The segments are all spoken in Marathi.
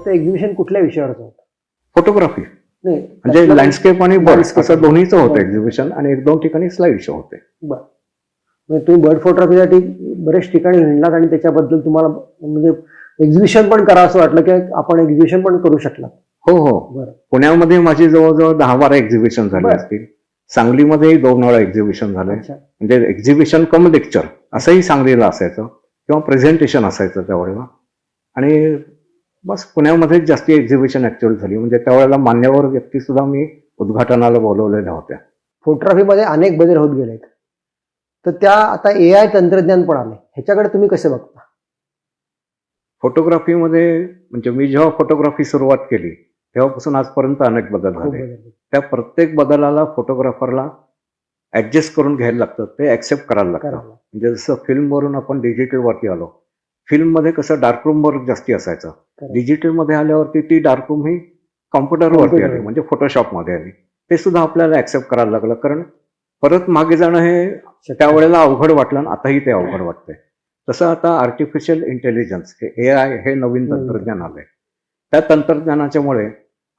मग ते एक्झिबिशन कुठल्या विषयावरचं होतं? फोटोग्राफी नाही. म्हणजे लँडस्केप आणि बर्ड Landscape. असं दोन्हीचं होतं बरं. एक्झिबिशन आणि एक दोन ठिकाणी स्लाइड शो होते. म्हणजे तुम्ही बर्ड फोटोग्राफीसाठी बरेच ठिकाणी हिंडलात आणि त्याच्याबद्दल तुम्हाला म्हणजे एक्झिबिशन पण करा असं वाटलं की आपण एक्झिबिशन पण करू शकला हो हो. बरं. पुण्यामध्ये माझी जवळजवळ दहा बारा एक्झिबिशन झाले बरं. असतील. सांगलीमध्येही दोन वेळा एक्झिबिशन अच्छा. म्हणजे एक्झिबिशन कम लेक्चर असंही सांगलीला असायचं किंवा प्रेझेंटेशन असायचं त्यावेळेला. आणि बस पुण्यामध्येच जास्ती एक्झिबिशन ऍक्च्युअल झाली. म्हणजे त्यावेळेला मान्यवर व्यक्ती सुद्धा मी उद्घाटनाला बोलवलेल्या होत्या. फोटोग्राफीमध्ये अनेक बदल होत गेलेत. तर त्या आता ए आय तंत्रज्ञान पण आले ह्याच्याकडे तुम्ही कसे बघता? फोटोग्राफीमध्ये म्हणजे मी जेव्हा फोटोग्राफी सुरुवात केली तेव्हापासून आजपर्यंत अनेक बदल झाले. त्या प्रत्येक बदलाला फोटोग्राफरला ऍडजस्ट करून घ्यायला लागतं. ते ऍक्सेप्ट करायला लागतं. म्हणजे जसं फिल्मवरून आपण डिजिटलवरती आलो फिल्ममध्ये कसं डार्क रूम वर्क जास्ती असायचं. डिजिटलमध्ये आल्यावरती ती डार्क रूम ही कॉम्प्युटरवरती. आली म्हणजे फोटोशॉपमध्ये आली ते सुद्धा आपल्याला ऍक्सेप्ट करायला लागलं कारण परत मागे जाणं हे. त्यावेळेला अवघड वाटलं आणि आताही ते अवघड वाटतंय तसं आता आर्टिफिशियल इंटेलिजन्स हे ए आय हे नवीन. तंत्रज्ञान आलंय त्या तंत्रज्ञानाच्यामुळे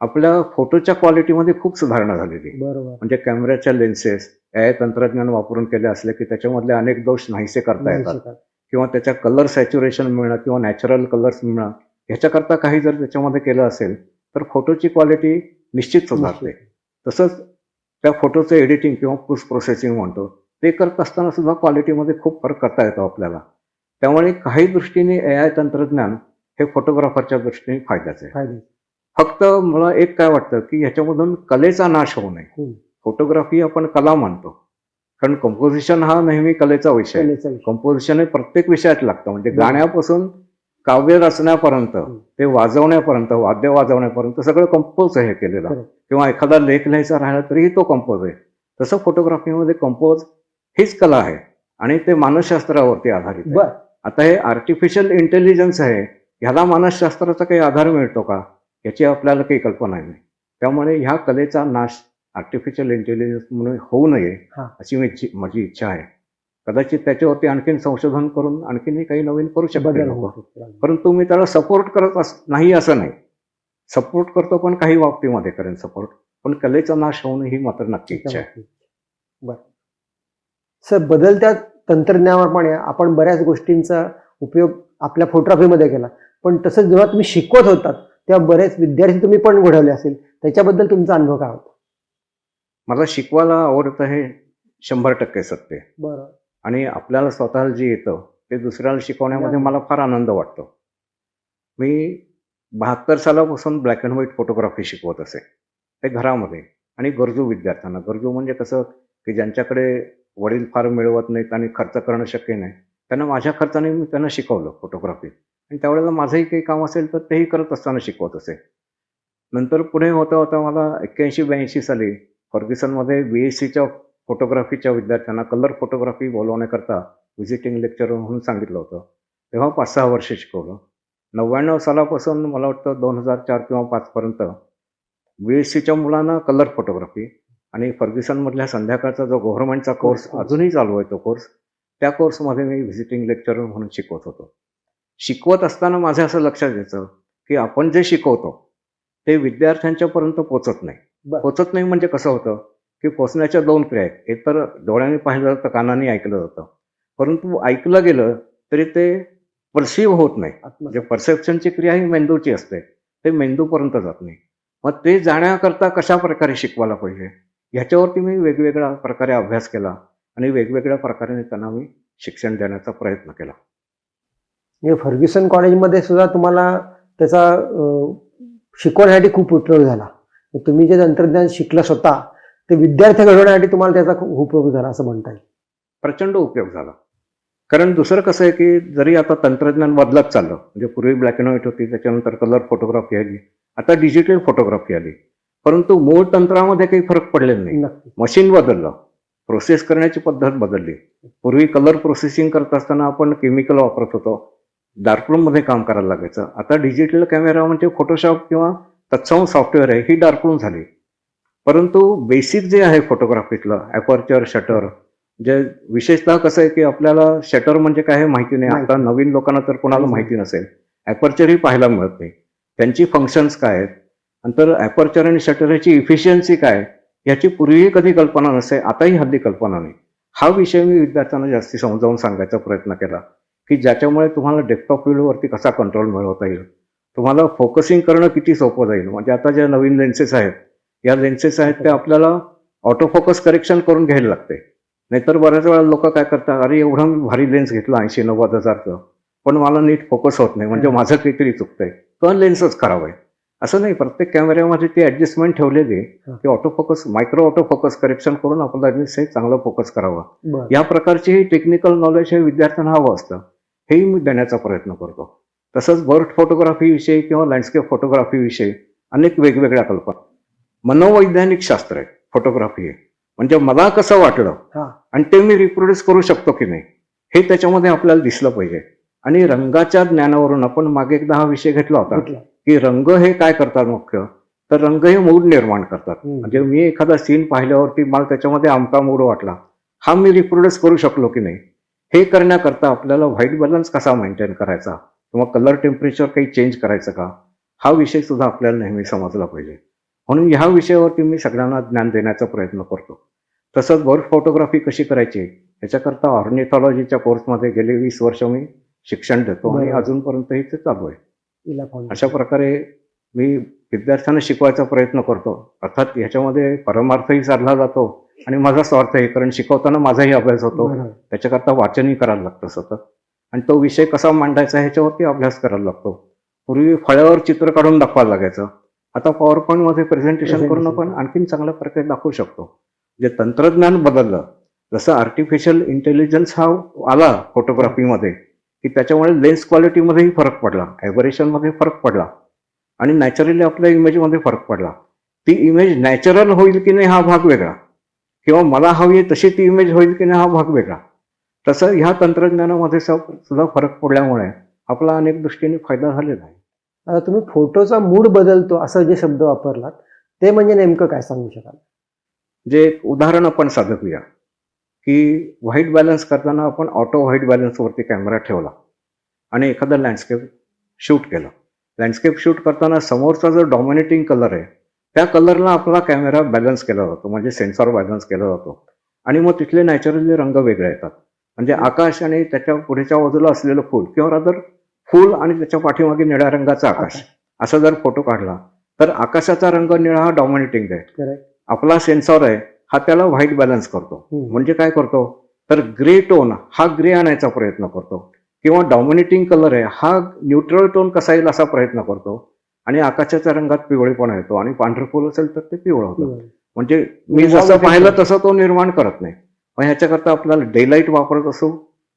आपल्या फोटोच्या क्वालिटीमध्ये खूप सुधारणा झालेली म्हणजे कॅमेऱ्याच्या लेन्सेस ए तंत्रज्ञान वापरून केले असले की त्याच्यामधले अनेक दोष नाहीसे करता येतात. किंवा त्याच्या कलर सॅच्युरेशन मिळणं किंवा नॅचरल कलर्स मिळणं ह्याच्याकरता काही जर त्याच्यामध्ये केलं असेल तर फोटोची क्वालिटी निश्चित सुधारते. तसंच त्या फोटोचं एडिटिंग किंवा पोस्ट प्रोसेसिंग म्हणतो ते करत असताना सुद्धा क्वालिटीमध्ये खूप फरक करता येतो आपल्याला. त्यामुळे काही दृष्टीने ए आय तंत्रज्ञान हे फोटोग्राफरच्या दृष्टीने फायद्याचं आहे. फक्त मला एक काय वाटतं की ह्याच्यामधून कलेचा नाश होऊ नये. फोटोग्राफी आपण कला मानतो कारण कंपोजिशन हा नेहमी कलेचा विषय. कंपोजिशन हे प्रत्येक विषयात लागतं. म्हणजे गाण्यापासून काव्य रचण्यापर्यंत ते वाजवण्यापर्यंत वाद्य वाजवण्यापर्यंत सगळं कंपोज आहे केलेलं. किंवा एखादा लेख लिहायचा राहिला तरीही तो कंपोज आहे. तसं फोटोग्राफीमध्ये कंपोज हीच कला आहे. आणि ते मानसशास्त्रावरती आधारित आता हे आर्टिफिशियल इंटेलिजन्स आहे. ह्याला मानसशास्त्राचा काही आधार मिळतो का? याची आपल्याला काही कल्पना नाही त्यामुळे ह्या कलेचा नाश आर्टिफिशियल इंटेलिजन्स म्हणून होऊ नये. अशी मी इच्छी- माझी इच्छा आहे. कदाचित त्याच्यावरती आणखीन संशोधन करून आणखीनही काही नवीन करू शकतो. परंतु मी त्याला सपोर्ट करत अस नाही असं नाही. सपोर्ट करतो पण काही बाबतीमध्ये करेन सपोर्ट पण कलेचा नाश नये ही मात्र नक्की इच्छा आहे. बर. सर बदलत्या तंत्रज्ञानाप्रमाणे आपण बऱ्याच गोष्टींचा उपयोग आपल्या फोटोग्राफीमध्ये केला. पण तसंच जेव्हा तुम्ही शिकवत होतात तेव्हा बरेच विद्यार्थी तुम्ही पण घडवले असेल. त्याच्याबद्दल तुमचा अनुभव काय होता? मला शिकवायला आवडतं हे शंभर टक्के सत्य. बरं. आणि आपल्याला स्वतःला जे येतं ते दुसऱ्याला शिकवण्यामध्ये मला फार आनंद वाटतो. मी बहात्तर सालापासून ब्लॅक अँड व्हाईट फोटोग्राफी शिकवत असे. ते घरामध्ये. आणि गरजू विद्यार्थ्यांना. गरजू म्हणजे कसं की ज्यांच्याकडे वडील फार मिळवत नाहीत आणि खर्च करणं शक्य नाही त्यांना माझ्या खर्चाने मी त्यांना शिकवलं फोटोग्राफी आणि त्यावेळेला माझंही काही काम असेल तर तेही करत असताना शिकवत असे. नंतर पुढे होता होता मला एक्क्याऐंशी ब्याऐंशी साली फर्ग्युसनमध्ये बी एस सीच्या फोटोग्राफीच्या विद्यार्थ्यांना कलर फोटोग्राफी बोलवण्याकरता व्हिजिटिंग लेक्चर म्हणून सांगितलं होतं तेव्हा पाच सहा वर्ष शिकवलं नव्याण्णव सालापासून मला वाटतं दोन हजार चार किंवा पाचपर्यंत बी एस सीच्या मुलांना कलर फोटोग्राफी आणि फर्ग्युसनमधल्या संध्याकाळचा जो गव्हर्नमेंटचा कोर्स course. अजूनही चालू आहे तो कोर्स त्या कोर्समध्ये मी व्हिजिटिंग लेक्चर म्हणून शिकवत होतो शिकवत असताना माझं असं लक्षात यायचं की आपण जे शिकवतो ते विद्यार्थ्यांच्यापर्यंत पोचत नाही. पोचत नाही म्हणजे कसं होतं की पोचण्याच्या दोन क्रिया आहेत. एक तर डोळ्याने पाहिलं जातं कानाने ऐकलं जातं. परंतु ऐकलं गेलं तरी ते परसिव्ह होत नाही. म्हणजे परसेप्शनची क्रिया ही मेंदूची असते. ते मेंदूपर्यंत जात नाही. मग ते जाण्याकरता कशा प्रकारे शिकवायला पाहिजे? ह्याच्यावरती मी वेगवेगळ्या प्रकारे अभ्यास केला आणि वेगवेगळ्या प्रकारे त्यांना मी शिक्षण देण्याचा प्रयत्न केला. म्हणजे फर्ग्युसन कॉलेजमध्ये सुद्धा तुम्हाला त्याचा शिकवण्यासाठी खूप उपयोग झाला. तुम्ही जे तंत्रज्ञान शिकलं स्वतः ते विद्यार्थी घडवण्यासाठी तुम्हाला त्याचा खूप उपयोग झाला असं म्हणता येईल. प्रचंड उपयोग झाला. कारण दुसरं कसं आहे की जरी आता तंत्रज्ञान बदलत चाललं म्हणजे पूर्वी ब्लॅक अँड व्हाईट होती त्याच्यानंतर कलर फोटोग्राफी आली आता डिजिटल फोटोग्राफी आली. परंतु मूळ तंत्रामध्ये काही फरक पडलेला नाही. मशीन बदललं प्रोसेस करण्याची पद्धत बदलली. पूर्वी कलर प्रोसेसिंग करत असताना आपण केमिकल वापरत होतो. डार्करूममध्ये काम करायला लागायचं. आता डिजिटल कॅमेरा म्हणजे फोटोशॉप किंवा तत्सम सॉफ्टवेअर आहे ही डार्करूम झाली. परंतु बेसिक जे आहे फोटोग्राफीतलं ॲपर्चर शटर जे विशेषतः कसं आहे की आपल्याला शटर म्हणजे काय माहिती नाही. आता नवीन लोकांना तर कोणाला माहिती नसेल. ॲपर्चरही पाहायला मिळत नाही. त्यांची फंक्शन्स काय आहेत? नंतर ॲपर्चर आणि शटरची इफिशियन्सी काय याची पूर्वीही कधी कल्पना नसे आताही हल्ली कल्पना नाही. हा विषय मी विद्यार्थ्यांना जास्ती समजावून सांगायचा प्रयत्न केला की ज्याच्यामुळे तुम्हाला ऑफ व्ह्यूवरती कसा कंट्रोल मिळवता येईल? तुम्हाला फोकसिंग करणं किती सोपं जाईल? म्हणजे आता ज्या नवीन लेन्सेस आहेत या लेन्सेस आहेत त्या आपल्याला ऑटो फोकस करेक्शन करून घ्यायला लागते. नाहीतर बऱ्याच वेळा लोक काय करतात अरे एवढा मी भारी लेन्स घेतला ऐंशी नव्वद हजारचं पण मला नीट फोकस होत नाही म्हणजे. माझं काहीतरी चुकतंय. किंवा लेन्सच खराब आहे असं नाही प्रत्येक कॅमेऱ्यामध्ये ती ऍडजस्टमेंट ठेवलेली आहे. की auto focus micro auto focus correction करून आपला लेन्स हे चांगलं फोकस करावं. या प्रकारचे हे टेक्निकल नॉलेज हे विद्यार्थ्यांना हवं असतं. हेही मी देण्याचा प्रयत्न करतो. तसंच बर्ड फोटोग्राफी विषयी किंवा लँडस्केप फोटोग्राफी विषयी अनेक वेगवेगळ्या कल्पना. मनोवैज्ञानिक शास्त्र आहे फोटोग्राफी आहे. म्हणजे मला कसं वाटलं. आणि ते मी रिप्रोड्यूस करू शकतो की नाही हे त्याच्यामध्ये आपल्याला दिसलं पाहिजे. आणि रंगाच्या ज्ञानावरून आपण मागे एकदा हा विषय घेतला होता. की रंग हे काय करतात मुख्य? तर रंग हे मूड निर्माण करतात. म्हणजे मी एखादा सीन पाहिल्यावरती मला त्याच्यामध्ये आमका मूड वाटला. हा मी रिप्रोड्यूस करू शकलो की नाही? हे करण्याकरता आपल्याला व्हाईट बॅलन्स कसा मेंटेन करायचा? किंवा कलर टेम्परेचर काही चेंज करायचं का? हा विषय सुद्धा आपल्याला नेहमी समजला पाहिजे. म्हणून ह्या विषयावरती मी सगळ्यांना ज्ञान देण्याचा प्रयत्न करतो. तसंच बर्ड फोटोग्राफी कशी करायची? याच्याकरता ऑर्निथॉलॉजीच्या कोर्समध्ये गेले वीस वर्ष मी शिक्षण देतो आणि. अजूनपर्यंतही ते चालू आहे. अशा प्रकारे मी विद्यार्थ्यांना शिकवायचा प्रयत्न करतो. अर्थात ह्याच्यामध्ये परमार्थही साधला जातो आणि माझा स्वार्थही कारण शिकवताना माझाही अभ्यास होतो. त्याच्याकरता वाचनही करायला लागतं सतत. आणि तो विषय कसा मांडायचा ह्याच्यावरती अभ्यास करायला लागतो. पूर्वी फळ्यावर चित्र काढून दाखवायला लागायचं. आता पॉवर पॉईंटमध्ये प्रेझेंटेशन करून आपण. आणखीन चांगल्या प्रकारे दाखवू शकतो. जे तंत्रज्ञान बदललं जसं आर्टिफिशियल इंटेलिजन्स हा आला फोटोग्राफीमध्ये की त्याच्यामुळे लेन्स क्वालिटीमध्येही फरक पडला ॲव्हरेशनमध्ये फरक पडला आणि नॅचरली आपल्या इमेजमध्ये फरक पडला. ती इमेज नॅचरल होईल की नाही हा भाग वेगळा. किंवा मला हवी तशी ती इमेज होईल की नाही हा भाग वेगळा. तसं ह्या तंत्रज्ञानामध्ये सुद्धा फरक पडल्यामुळे आपला अनेक दृष्टीने फायदा झालेला आहे. तुम्ही फोटोचा मूड बदलतो असं जे शब्द वापरलात ते म्हणजे नेमकं काय सांगू शकाल? जे एक उदाहरण आपण साधकूया की व्हाईट बॅलन्स करताना आपण ऑटो व्हाईट बॅलन्सवरती कॅमेरा ठेवला आणि एखादं लँडस्केप शूट केलं. लँडस्केप शूट करताना समोरचा जो डॉमिनेटिंग कलर आहे त्या कलरला आपला कॅमेरा बॅलन्स केला जातो म्हणजे सेन्सॉर बॅलन्स केला जातो. आणि मग तिथले नॅचरली रंग वेगळे येतात. म्हणजे आकाश आणि त्याच्या पुढेच्या बाजूला असलेलं फूल किंवा रादर फूल आणि त्याच्या पाठीमागे निळ्या रंगाचा आकाश. असा जर फोटो काढला तर आकाशाचा रंग निळा हा डॉमिनेटिंग आहे. आपला सेन्सॉर आहे हा त्याला व्हाईट बॅलन्स करतो. म्हणजे काय करतो? तर ग्रे टोन हा ग्रे आणायचा प्रयत्न करतो. किंवा डॉमिनेटिंग कलर आहे हा न्यूट्रल टोन कसा येईल असा प्रयत्न करतो. आणि आकाशाच्या रंगात पिवळेपणा येतो आणि पांढरं फुल असेल तर ते पिवळं होतं. म्हणजे मी म्हणजे जसं पाहिलं. तसं तो निर्माण करत नाही. मग ह्याच्याकरता आपल्याला डेलाईट वापरत असो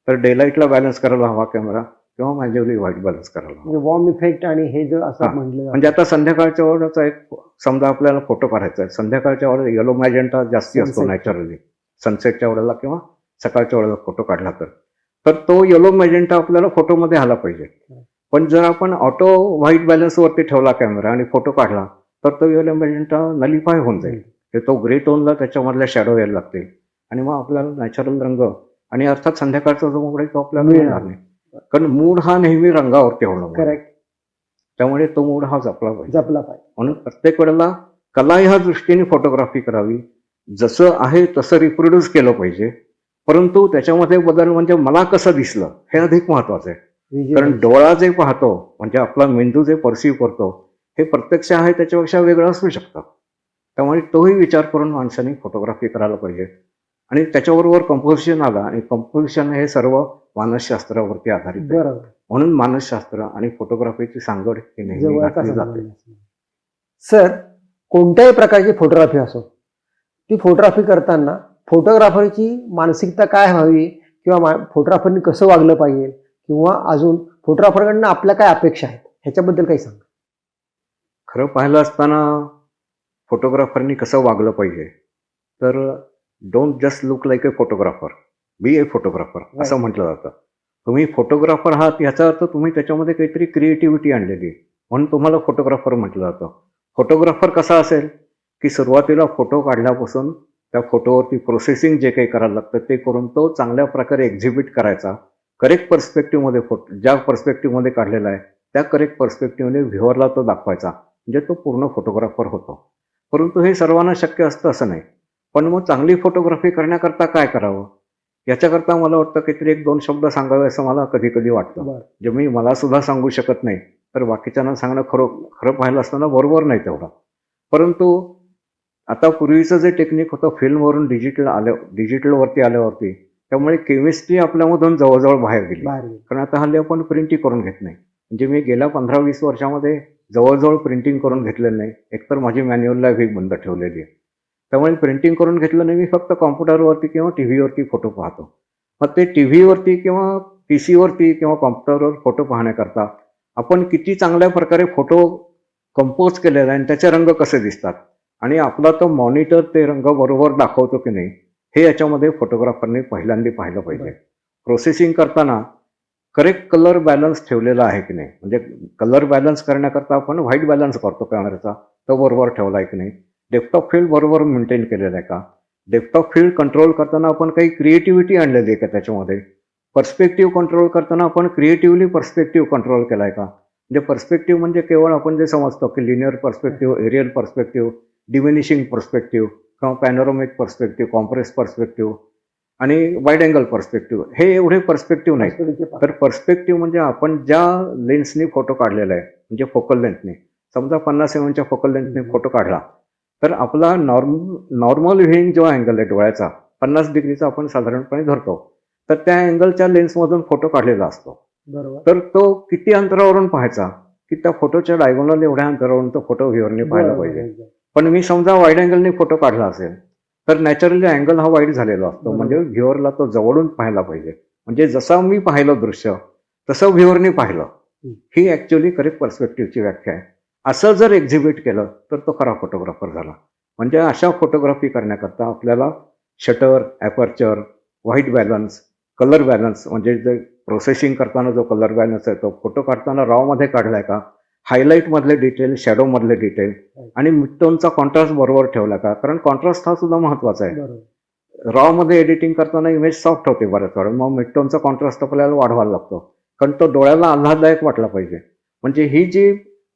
तर डेलाईटला बॅलन्स करायला हवा कॅमेरा किंवा मॅन्युअली व्हाईट बॅलन्स करायला म्हणजे वॉर्म इफेक्ट आणि हे जर असं जातं. म्हणजे आता संध्याकाळच्या वेळेचा एक समजा आपल्याला फोटो काढायचा आहे. संध्याकाळच्या वेळेला येलो मॅजेंटा जास्ती असतो. नॅचरली सनसेटच्या वेळेला किंवा सकाळच्या वेळेला फोटो काढला तर. तर तो येलो मॅजेंटा आपल्याला फोटोमध्ये आला पाहिजे. पण जर आपण ऑटो व्हाईट बॅलन्सवरती ठेवला कॅमेरा आणि फोटो काढला तर तो येलो मॅजेंटा नलिफाय होऊन जाईल. ते तो ग्रे टोनला त्याच्यामधल्या शॅडो यायला लागतील. आणि मग आपल्याला नॅचरल रंग आणि अर्थात संध्याकाळचा जो आहे तो आपल्याला मिळणार. नाही. कारण मूड हा नेहमी रंगावरती होणार करेक्ट त्यामुळे तो मूड हा जपला पाहिजे. जपला पाहिजे. म्हणून प्रत्येक वेळेला कला ह्या दृष्टीने फोटोग्राफी करावी. जसं आहे तसं रिप्रोड्यूस केलं पाहिजे. परंतु त्याच्यामध्ये बदल म्हणजे मला कसं दिसलं हे अधिक महत्वाचं आहे. कारण डोळा जे पाहतो म्हणजे आपला मेंदू जे परसिव्ह करतो हे प्रत्यक्ष आहे त्याच्यापेक्षा वेगळं असू शकतं. त्यामुळे तोही विचार करून माणसाने फोटोग्राफी करायला पाहिजे. आणि त्याच्याबरोबर कंपोजिशन आलं आणि कंपोजिशन हे सर्व मानसशास्त्रावरती आधारित बरोबर. म्हणून मानसशास्त्र आणि फोटोग्राफीची सांगड ही नेहमी जाते. सर कोणत्याही प्रकारची फोटोग्राफी असो ती फोटोग्राफी करताना फोटोग्राफरची मानसिकता काय हवी किंवा फोटोग्राफरनी कसं वागलं पाहिजे किंवा अजून फोटोग्राफरकडनं आपल्या काय अपेक्षा आहेत ह्याच्याबद्दल काही सांग. खरं पाहिलं असताना फोटोग्राफरनी कसं वागलं पाहिजे तर don't just look like a photographer be a photographer असं म्हटलं जातं. तुम्ही फोटोग्राफर आहात याचा अर्थ तुम्ही त्याच्यामध्ये काहीतरी क्रिएटिव्हिटी आणलेली. म्हणून तुम्हाला फोटोग्राफर म्हटलं जातं. फोटोग्राफर कसा असेल? की सुरुवातीला फोटो काढल्यापासून त्या फोटोवरती प्रोसेसिंग जे काही करायला लागतं ते करून तो चांगल्या प्रकारे एक्झिबिट करायचा. करेक्ट पर्स्पेक्टिव्हमध्ये फोटो ज्या पर्स्पेक्टिव्हमध्ये काढलेला आहे त्या करेक्ट पर्स्पेक्टिव्हने व्ह्युअरला तो दाखवायचा. म्हणजे तो पूर्ण फोटोग्राफर होतो. परंतु हे सर्वांना शक्य असतं असं नाही. पण मग चांगली फोटोग्राफी करण्याकरता काय करावं? याच्याकरता मला वाटतं काहीतरी एक दोन शब्द सांगावे असं मला कधी कधी वाटतं. जे मी मला सुद्धा सांगू शकत नाही. तर बाकीच्यांना सांगणं खरं खरं पाहिलं असताना बरोबर नाही तेवढं. परंतु आता पूर्वीचं जे टेक्निक होतं फिल्मवरून डिजिटल आल्या डिजिटलवरती आल्यावरती त्यामुळे केमिस्ट्री आपल्यामधून जवळजवळ बाहेर गेली. कारण आता हल्ली आपण प्रिंटिंग करून घेत नाही. म्हणजे मी गेल्या पंधरा वीस वर्षामध्ये जवळजवळ प्रिंटिंग करून घेतलेलं नाही. एकतर माझी मॅन्युअल लाईफ बंद ठेवलेली आहे. त्यामुळे प्रिंटिंग करून घेतलं नाही मी फक्त कॉम्प्युटरवरती किंवा टी व्हीवरती फोटो पाहतो. मग ते टी व्हीवरती किंवा पी सीवरती किंवा कॉम्प्युटरवर फोटो पाहण्याकरता आपण किती चांगल्या प्रकारे फोटो कंपोज केलेला आहे आणि त्याचे रंग कसे दिसतात आणि आपला तो मॉनिटर ते रंग बरोबर दाखवतो की नाही हे याच्यामध्ये फोटोग्राफरने पहिल्यांदा पाहिलं पाहिजे. प्रोसेसिंग करताना करेक्ट कलर बॅलन्स ठेवलेला आहे की नाही? म्हणजे कलर बॅलन्स करण्याकरता आपण व्हाईट बॅलन्स करतो कॅमेऱ्याचा तो बरोबर ठेवला आहे की नाही? ऑफ फील्ड बरोबर मेंटेन केलेला आहे का? ऑफ फील्ड कंट्रोल करताना आपण काही क्रिएटिव्हिटी आणलेली आहे का त्याच्यामध्ये? पर्स्पेक्टिव्ह कंट्रोल करताना आपण क्रिएटिव्हली पर्स्पेक्टिव्ह कंट्रोल केला आहे का? म्हणजे पर्स्पेक्टिव्ह म्हणजे केवळ आपण जे समजतो की linear perspective aerial perspective diminishing perspective किंवा पॅनोरॉमिक पर्स्पेक्टिव्ह कॉम्प्रेस पर्स्पेक्टिव्ह आणि वाईड अँगल पर्स्पेक्टिव्ह हे एवढे पर्स्पेक्टिव्ह नाही तर पर्स्पेक्टिव्ह म्हणजे आपण ज्या लेन्सनी फोटो काढलेला आहे म्हणजे फोकल लेंथने समजा पन्नास एमच्या फोकल लेंथने फोटो काढला. तर आपला नॉर्म नॉर्मल व्ह्युईंग जो अँगल आहे डोळ्याचा पन्नास डिग्रीचा आपण साधारणपणे धरतो. तर त्या अँगलच्या लेन्समधून फोटो काढलेला असतो. बरोबर. तर तो किती अंतरावरून पाहायचा? की त्या फोटोच्या डायगोनल एवढ्या अंतरावरून तो फोटो व्ह्युअरने पाहायला पाहिजे. पण मी समजा वाईड अँगलने फोटो काढला असेल तर नॅचरली अँगल हा वाईड झालेला असतो. म्हणजे व्ह्युअरला तो जवळून पाहायला पाहिजे. म्हणजे जसं मी पाहिलं दृश्य तसं व्ह्युअरने पाहिलं. हं. ही ऍक्च्युअली करेक्ट पर्स्पेक्टिव्हची व्याख्या आहे. असं जर एक्झिबिट केलं तर तो खरा फोटोग्राफर झाला. म्हणजे अशा फोटोग्राफी करण्याकरता आपल्याला shutter aperture white balance colour balance म्हणजे जे प्रोसेसिंग करताना जो कलर बॅलन्स आहे तो फोटो काढताना रॉमध्ये काढलाय का? हायलाईट मधले डिटेल शॅडो मधले डिटेल आणि मिडटोनचा कॉन्ट्रास्ट बरोबर ठेवला का? कारण कॉन्ट्रास्ट हा सुद्धा महत्त्वाचा आहे. बरोबर. रॉ मध्ये एडिटिंग करताना इमेज सॉफ्ट होते बऱ्याच वेळा मग मिडटोनचा कॉन्ट्रास्ट आपल्याला वाढवायला लागतो. कारण तो डोळ्याला आल्हाददायक वाटला पाहिजे. म्हणजे ही जी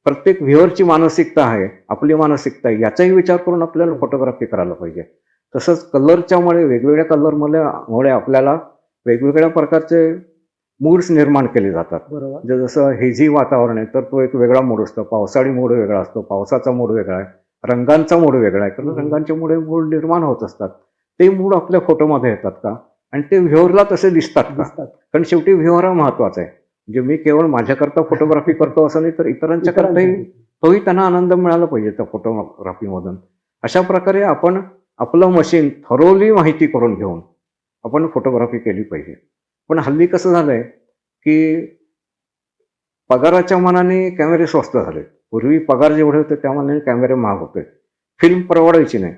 प्रत्येक व्ह्युअरची मानसिकता आहे आपली मानसिकता आहे याचाही विचार करून आपल्याला फोटोग्राफी करायला पाहिजे. तसंच कलरच्यामुळे वेगवेगळ्या कलरमुळे मुळे आपल्याला वेगवेगळ्या प्रकारचे मूड्स निर्माण केले जातात. बरोबर. जसं हेझी वातावरण आहे तर तो एक वेगळा मूड असतो. पावसाळी मूड वेगळा असतो पावसाचा मूड वेगळा आहे रंगांचा मूड वेगळा आहे. कारण. रंगांच्या मुळे मूड निर्माण होत असतात. ते मूड आपल्या फोटोमध्ये येतात का? आणि ते व्ह्युअरला तसे दिसतात का? कारण शेवटी व्ह्युअर हा महत्त्वाचा आहे. म्हणजे मी केवळ माझ्याकरता फोटोग्राफी करतो असं नाही तर इतरांच्या करताही तोही त्यांना आनंद मिळाला पाहिजे त्या फोटोग्राफीमधून अशा प्रकारे आपण आपलं मशीन थरोली माहिती करून घेऊन आपण फोटोग्राफी केली पाहिजे. पण हल्ली कसं झालंय की पगाराच्या मनाने कॅमेरे स्वस्त झाले पूर्वी पगार जेवढे होते त्या मनाने कॅमेरे महाग होते. फिल्म परवडायची नाही.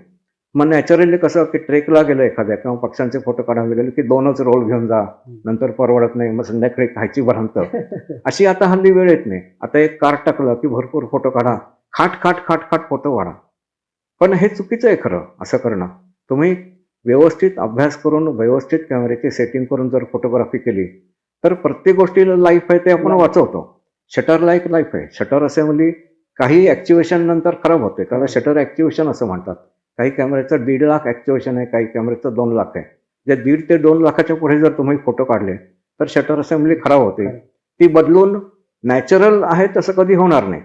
मग नॅचरली कसं की ट्रेकला गेलं एखाद्या किंवा पक्ष्यांचे फोटो काढायला गेले की दोनच रोल घेऊन जा नंतर परवडत नाही मग संध्याकाळी खायची भ्रांत. अशी आता हल्ली वेळ येत नाही. आता एक कार टाकलं की भरपूर फोटो काढा. खाट खाट खाट खाट फोटो काढा पण हे चुकीचं आहे खरं असं करणं. तुम्ही व्यवस्थित अभ्यास करून व्यवस्थित कॅमेऱ्याची सेटिंग करून जर फोटोग्राफी केली तर प्रत्येक गोष्टीला लाईफ आहे ते आपण. वाचवतो. शटर लाईक लाईफ आहे. शटर असेंब्ली काही ऍक्टिव्हेशन नंतर खराब होते. त्याला शटर ऍक्टिव्हेशन असं म्हणतात. काही कॅमेऱ्याचं दीड लाख ऍक्टिव्हेशन आहे काही कॅमेऱ्याचं दोन लाख आहे. जे दीड ते दोन लाखाच्या पुढे जर तुम्ही फोटो काढले तर शटर असेंब्ली खराब होते. ती बदलून नॅचरल आहे तसं कधी होणार नाही.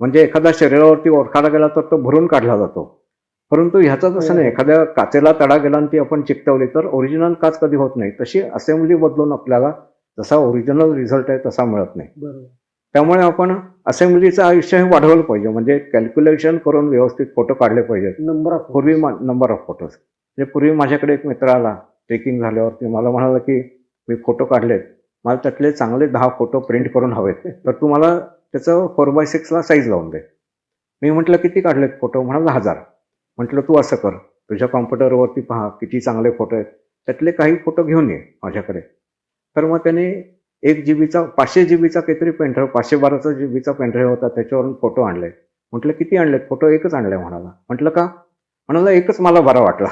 म्हणजे एखादा शरीरावरती ओरखाडा गेला तर तो भरून काढला जातो. परंतु ह्याचं तसं नाही. एखाद्या काचेला तडा गेला आणि ती आपण चिकटवली तर ओरिजिनल काच कधी होत नाही. तशी असेंब्ली बदलून आपल्याला जसा ओरिजिनल रिझल्ट आहे तसा मिळत नाही. बरोबर. त्यामुळे आपण असेंब्लीचं आयुष्य हे वाढवलं पाहिजे. म्हणजे कॅल्क्युलेशन करून व्यवस्थित फोटो काढले पाहिजेत. नंबर ऑफ पूर्वी नंबर ऑफ फोटोज म्हणजे पूर्वी माझ्याकडे एक मित्र आला ट्रेकिंग झाल्यावरती. मला म्हणाला की मी फोटो काढलेत. मला त्यातले चांगले दहा फोटो प्रिंट करून हवेत. तर तू मला त्याचं फोर बाय सिक्सला साईज लावून दे. मी म्हटलं किती काढलेत फोटो म्हणाला हजार. म्हटलं तू असं कर. तुझ्या कॉम्प्युटरवरती पहा किती चांगले फोटो आहेत. त्यातले काही फोटो घेऊन ये माझ्याकडे. तर मग त्याने एक जी बीचा पाचशे जी बीचा काहीतरी पेनड्राईव्ह पाचशे बाराचा जी बीचा पेनड्राईव्ह होता त्याच्यावरून फोटो आणले. म्हटलं किती आणलेत? फोटो एकच आणलाय म्हणाला. म्हटलं का? म्हणाला एकच मला बरा वाटला.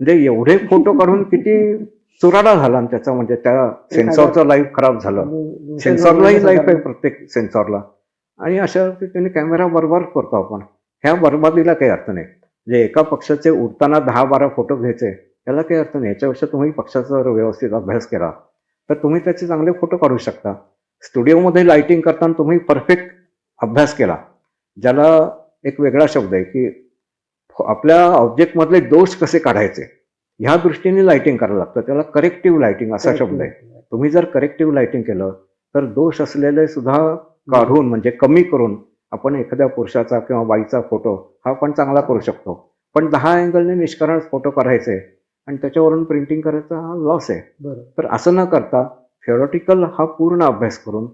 म्हणजे एवढे फोटो काढून किती चुराडा झाला त्याचा म्हणजे त्या सेन्सॉरचं लाईफ खराब झालं. सेन्सॉरलाही लाईफ आहे प्रत्येक सेन्सॉरला आणि अशा रीतीने कॅमेरा बरोबर करतो आपण. ह्या बरबादीला काही अर्थ नाही. म्हणजे एका पक्षाचे उडताना दहा बारा फोटो घ्यायचे याला काही अर्थ नाही. याच्यापेक्षा तुम्ही पक्षाचा व्यवस्थित अभ्यास केला तर तुम्ही त्याचे चांगले फोटो काढू शकता. स्टुडिओमध्ये लाइटिंग करताना तुम्ही परफेक्ट अभ्यास केला. ज्याला एक वेगळा शब्द आहे की आपल्या ऑब्जेक्टमधले दोष कसे काढायचे? ह्या दृष्टीने लाइटिंग करायला लागतं. त्याला करेक्टिव्ह लाइटिंग असा शब्द आहे. तुम्ही जर करेक्टिव्ह लाइटिंग केलं तर दोष असलेले सुद्धा काढून म्हणजे कमी करून आपण एखाद्या पुरुषाचा किंवा बाईचा फोटो हा पण चांगला करू शकतो. पण दहा अँगलने निष्कारण फोटो करायचे आणि त्याच्यावरून प्रिंटिंग करायचा हा लॉस आहे. बरं. तर असं न करता थिओरिटिकल हा पूर्ण अभ्यास करून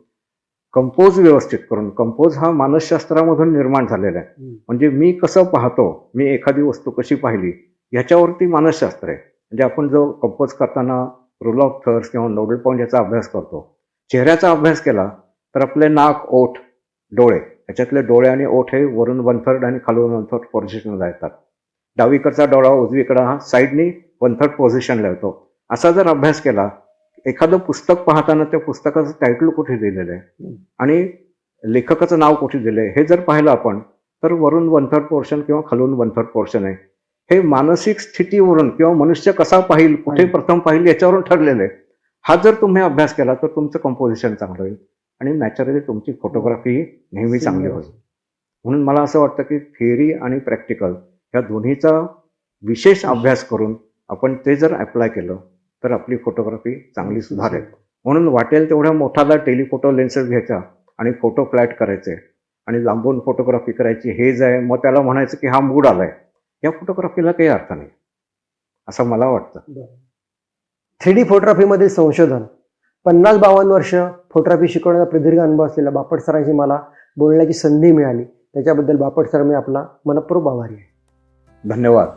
कंपोज व्यवस्थित करून कंपोज हा मानसशास्त्रामधून निर्माण झालेला आहे. म्हणजे मी कसं पाहतो मी एखादी वस्तू कशी पाहिली ह्याच्यावरती मानसशास्त्र आहे. म्हणजे आपण जो कंपोज करताना रूल ऑफ थर्स किंवा नोबल पॉईंट याचा अभ्यास करतो चेहऱ्याचा अभ्यास केला तर आपले नाक ओठ डोळे याच्यातले डोळे आणि ओठ हे वरून वन थर्ड आणि खालून वन थर्ड पोझिशनला येतात. डावीकडचा डोळा उजवीकडा हा साईडनी वन थर्ड पोझिशनला येतो असा जर अभ्यास केला एखादं पुस्तक पाहताना त्या पुस्तकाचं टायटल कुठे दिलेलं आहे? आणि लेखकाचं नाव कुठे दिलंय? हे जर पाहिलं आपण तर वरून वन थर्ड पोर्शन किंवा खालून वन थर्ड पोर्शन आहे. हे मानसिक स्थितीवरून किंवा मनुष्य कसा पाहिल कुठे आहे. प्रथम पाहिल याच्यावरून ठरलेलं आहे. हा जर तुम्ही अभ्यास केला तर तुमचं कंपोजिशन चांगलं होईल. आणि नॅचरली तुमची फोटोग्राफी नेहमी चांगली होईल. म्हणून मला असं वाटतं की थिअरी आणि प्रॅक्टिकल या दोन्हीचा विशेष अभ्यास करून आपण ते जर अप्लाय केलं तर आपली फोटोग्राफी चांगली सुधारेल. म्हणून वाटेल तेवढ्या मोठाला टेलिफोटो लेन्सेस घ्यायचा आणि फोटो फ्लॅट करायचे आणि लांबून फोटोग्राफी करायची. हे जे आहे मग त्याला म्हणायचं की हा मूड आलाय. या फोटोग्राफीला काही अर्थ नाही. असं मला वाटतं. थ्री डी फोटोग्राफीमधील संशोधन. पन्नास बावन्न वर्ष फोटोग्राफी शिकवण्याचा प्रदीर्घ अनुभव असलेल्या बापट सरांशी मला बोलण्याची संधी मिळाली. त्याच्याबद्दल बापट सर मी आपला मनपूर्वक आभारी आहे. धन्यवाद.